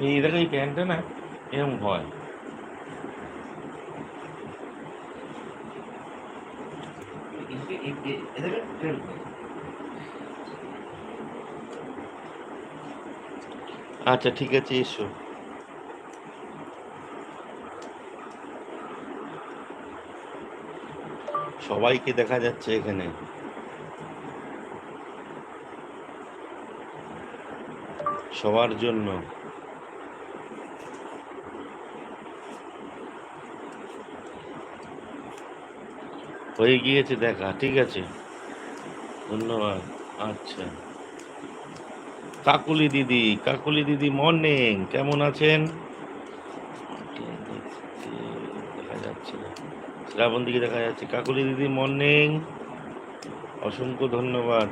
এই দেখো এই প্যান্টটা না এরকম হয়। আচ্ছা ঠিক আছে, এসো। সবাইকে দেখা যাচ্ছে এখানে। সবার জন্য। হয়ে গিয়েছে, দেখা, ঠিক আছে। ধন্যবাদ আচ্ছা। কাকুলি দিদি কাকুলি দিদি মর্নিং কেমন আছেন? দেখা যাচ্ছে শ্রাবণ দিকে দেখা যাচ্ছে। কাকুলি দিদি মর্নিং অসংখ্য ধন্যবাদ।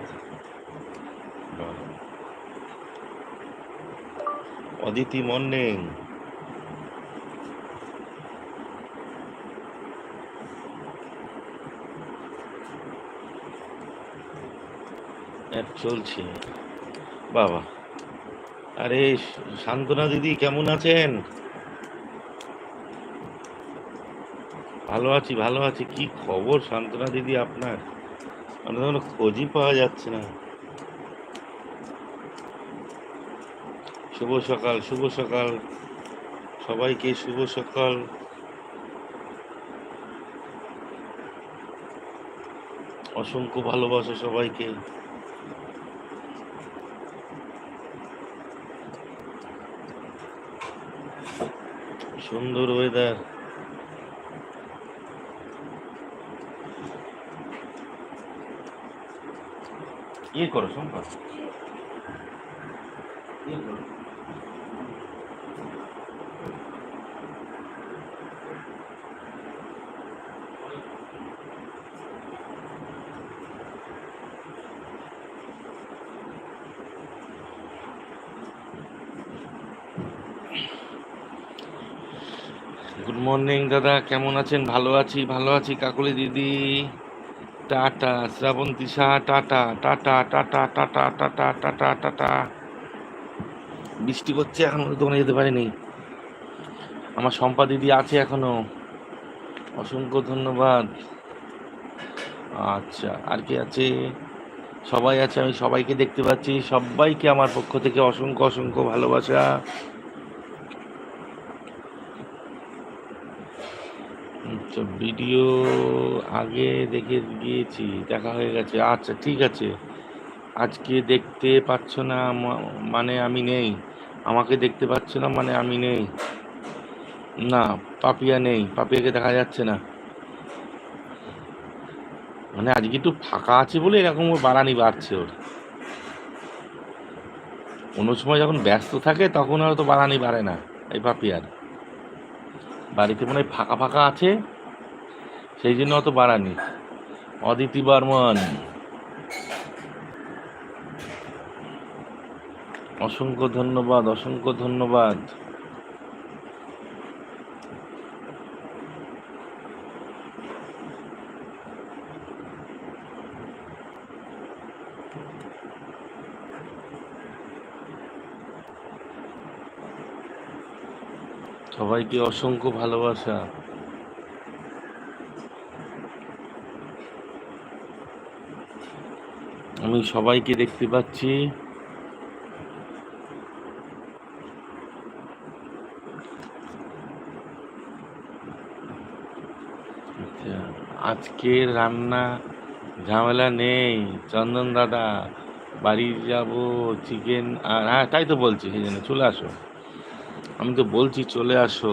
অদিতি মর্নিং চলছে। বাবা। আরে শান্তনা দিদি কেমন আছেন? ভালো আছি ভালো আছি। কি খবর শান্তনা দিদি আপনার? মানে কোনো খোঁজই পাওয়া যাচ্ছে না। শুভ সকাল শুভ সকাল। সবাইকে শুভ সকাল। অসংখ্য ভালোবাসা সবাইকে। সুন্দর ওয়েদার ইয়ে করো সম্পা ইয়ে করো। গুড মর্নিং দাদা। কেমন আছেন? ভালো আছি ভালো আছি। কাকলি দিদি। Ta ta Srabanti ta ta ta ta ta ta ta ta ta ta ta ta ta ta. বৃষ্টি করছে এখন দোকানে যেতে পারিনি। আমার সম্পা দিদি আছে এখনও। অসংখ্য ধন্যবাদ। আচ্ছা আর কি আছে? সবাই আছে, আমি সবাইকে দেখতে পাচ্ছি। সবাইকে আমার পক্ষ থেকে অসংখ্য অসংখ্য ভালোবাসা। আচ্ছা ভিডিও আগে দেখে গিয়েছি, দেখা হয়ে গেছে। আচ্ছা ঠিক আছে। আজকে দেখতে পাচ্ছ না মানে আমি নেই। আমাকে দেখতে পাচ্ছ না মানে আমি নেই। না, পাপিয়া নেই। পাপিয়াকে দেখা যাচ্ছে না। মানে আজকে একটু ফাঁকা আছে বলে এরকম ওর বাড়ানি বাড়ছে ওর। অন্য সময় যখন ব্যস্ত থাকে তখন হয়তো বাড়ানি বাড়ে না, এই পাপিয়ার। বাড়িতে মনে হয় ফাঁকা ফাঁকা আছে, সেই জন্য অত বাড়ানি অদিতি বর্মন। অসংখ্য ধন্যবাদ অসংখ্য ধন্যবাদ। সবাইকে অসংখ্য ভালোবাসা। আমি সবাইকে দেখতে পাচ্ছি। আচ্ছা, আজকে রান্না ঝামেলা নেই। চন্দন দাদা বাড়ি যাব চিকেন আর হ্যাঁ তাই তো বলছি সেই জন্য চলে আসো। আমি তো বলছি চলে আসো।